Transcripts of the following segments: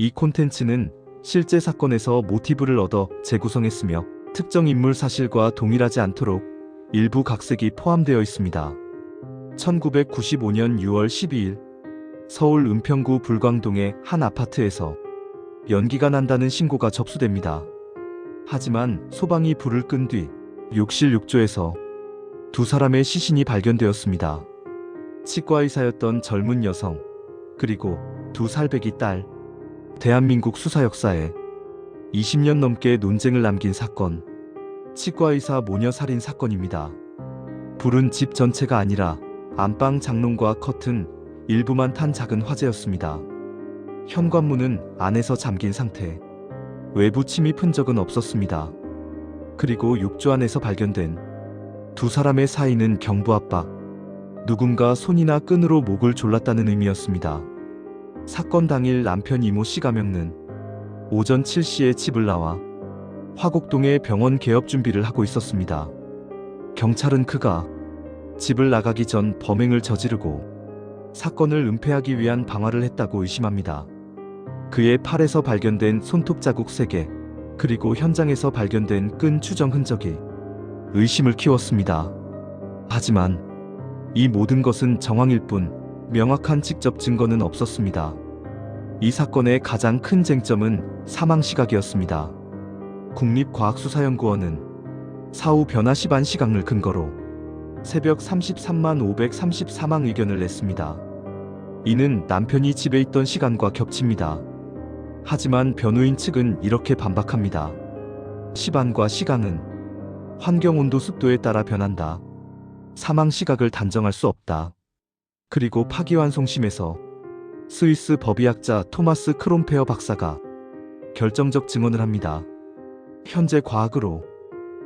이 콘텐츠는 실제 사건에서 모티브를 얻어 재구성했으며 특정 인물 사실과 동일하지 않도록 일부 각색이 포함되어 있습니다. 1995년 6월 12일 서울 은평구 불광동의 한 아파트에서 연기가 난다는 신고가 접수됩니다. 하지만 소방이 불을 끈 뒤 욕실 욕조에서 두 사람의 시신이 발견되었습니다. 치과의사였던 젊은 여성, 그리고 두 살배기 딸. 대한민국 수사 역사에 20년 넘게 논쟁을 남긴 사건. 치과의사 모녀 살인 사건입니다. 불은 집 전체가 아니라 안방 장롱과 커튼 일부만 탄 작은 화재였습니다. 현관문은 안에서 잠긴 상태. 외부 침입 흔적은 없었습니다. 그리고 욕조 안에서 발견된 두 사람의 사이는 경부 압박. 누군가 손이나 끈으로 목을 졸랐다는 의미였습니다. 사건 당일 남편 이모 씨 가명는 오전 7시에 집을 나와 화곡동의 병원 개업 준비를 하고 있었습니다. 경찰은 그가 집을 나가기 전 범행을 저지르고 사건을 은폐하기 위한 방화를 했다고 의심합니다. 그의 팔에서 발견된 손톱 자국 3개, 그리고 현장에서 발견된 끈 추정 흔적이 의심을 키웠습니다. 하지만 이 모든 것은 정황일 뿐 명확한 직접 증거는 없었습니다. 이 사건의 가장 큰 쟁점은 사망 시각이었습니다. 국립과학수사연구원은 사후 변화 시반 시각을 근거로 새벽 33만 530 사망 의견을 냈습니다. 이는 남편이 집에 있던 시간과 겹칩니다. 하지만 변호인 측은 이렇게 반박합니다. 시반과 시간은 환경 온도 습도에 따라 변한다. 사망 시각을 단정할 수 없다. 그리고 파기환송심에서 스위스 법의학자 토마스 크롬페어 박사가 결정적 증언을 합니다. 현재 과학으로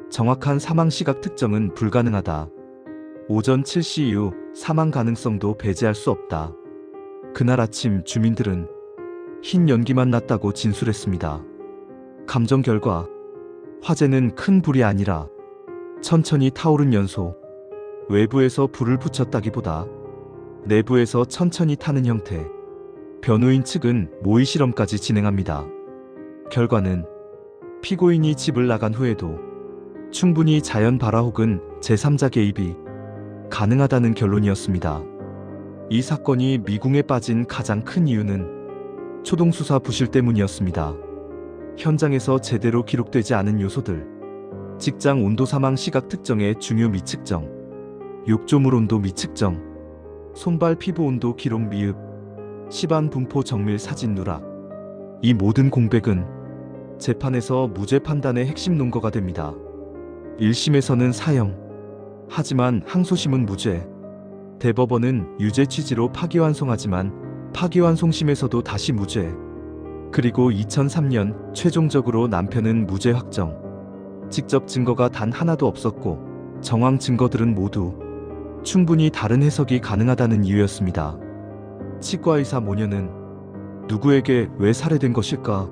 정확한 사망 시각 특정은 불가능하다. 오전 7시 이후 사망 가능성도 배제할 수 없다. 그날 아침 주민들은 흰 연기만 났다고 진술했습니다. 감정 결과 화재는 큰 불이 아니라 천천히 타오른 연소, 외부에서 불을 붙였다기보다 내부에서 천천히 타는 형태. 변호인 측은 모의 실험까지 진행합니다. 결과는 피고인이 집을 나간 후에도 충분히 자연 발화 혹은 제3자 개입이 가능하다는 결론이었습니다. 이 사건이 미궁에 빠진 가장 큰 이유는 초동수사 부실 때문이었습니다. 현장에서 제대로 기록되지 않은 요소들, 직장 온도 사망 시각 특정의 중요 미측정, 욕조물 온도 미측정, 손발 피부 온도 기록 미흡, 시반 분포 정밀 사진 누락. 이 모든 공백은 재판에서 무죄 판단의 핵심 논거가 됩니다. 1심에서는 사형. 하지만 항소심은 무죄. 대법원은 유죄 취지로 파기환송하지만 파기환송심에서도 다시 무죄. 그리고 2003년 최종적으로 남편은 무죄 확정. 직접 증거가 단 하나도 없었고 정황 증거들은 모두 충분히 다른 해석이 가능하다는 이유였습니다. 치과의사 모녀는 누구에게 왜 살해된 것일까?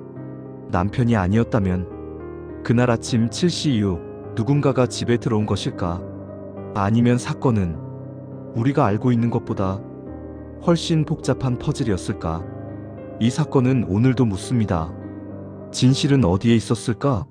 남편이 아니었다면 그날 아침 7시 이후 누군가가 집에 들어온 것일까? 아니면 사건은 우리가 알고 있는 것보다 훨씬 복잡한 퍼즐이었을까? 이 사건은 오늘도 묻습니다. 진실은 어디에 있었을까?